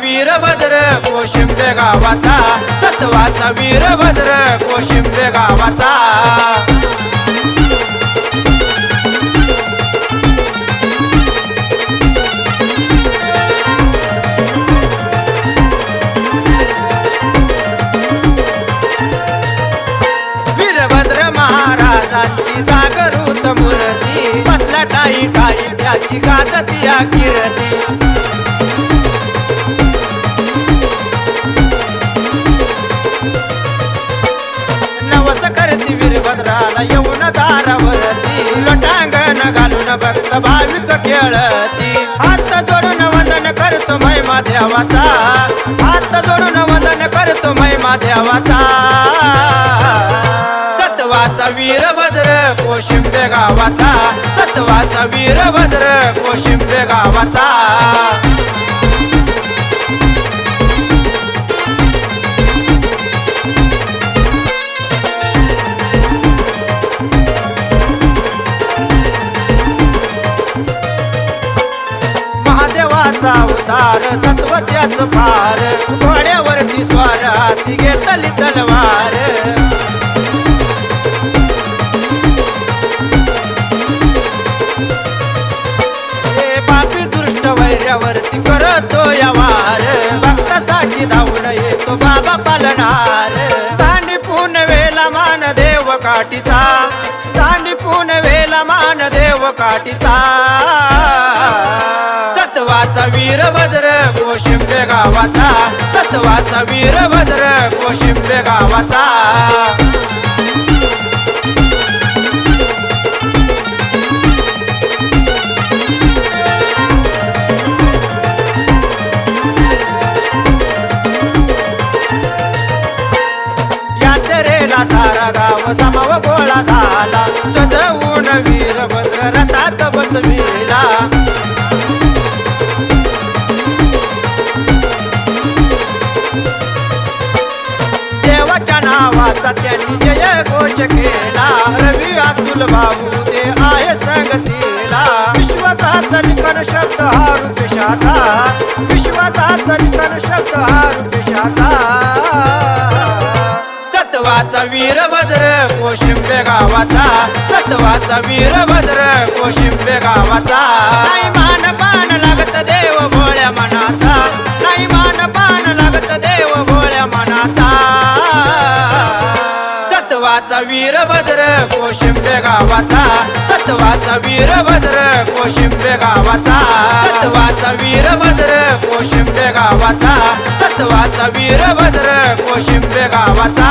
वीरभद्र कोशिंबे गावाचा. सत्वाचा वीरभद्र कोशिंबे गावाचा. वीरभद्र महाराजांची जागरूत मूर्ती. बसला टाई टाई त्याची गाजती या वीरभद्राला येऊन दारावरती लोटांगण घालून भक्त भाविक खेळती. हात जोडून वंदन करतो महिमा देवाचा. हात जोडून वंदन करतो महिमा देवाचा. सत्वाचा वीरभद्र कोशिंबे गावाचा. सत्वाचा वीरभद्र कोशिंबे गावाचा. महादेवाचा उदार सत्वत्याच फार घोड्यावरती स्वार हाती घेतली तलवार. पापी दृष्ट वैर्यावरती करतो या वार. भक्तासाठी धावून येतो बाबा पालनार. दांडी पून वेला मान देव काठीचा. दांडी पून वेला मान देव काठीचा. सत्वाचा वीरभद्र कोशिंबे गावाचा. सत्वाचा वीरभद्र कोशिंबे गावाचा. यात्रेला सारा गाव जमाव गोळा झाला. सजवून वीरभद्र रथात बसवी नावाचा त्यांनी जय घोष केला रवी अतुल भाऊ ते आहे संगतीला विश्वासाचा निकन शब्द हा रुपेशाचा विश्वासाचा निकन शब्द हा रुपेशाचा तत्वाचा वीरभद्र कोशिंबे गावाचा. तत्वाचा वीरभद्र कोशिंबे गावाचा. नाही मान पान लागत देव भोळ्या मनाचा. सत्वाचा वीरभद्र कोशिंबे गावाचा. सत्वाचा वीरभद्र कोशिंबे गावाचा. सत्वाचा वीरभद्र कोशिंबे गावाचा. सत्वाचा वीरभद्र कोशिंबे गावाचा.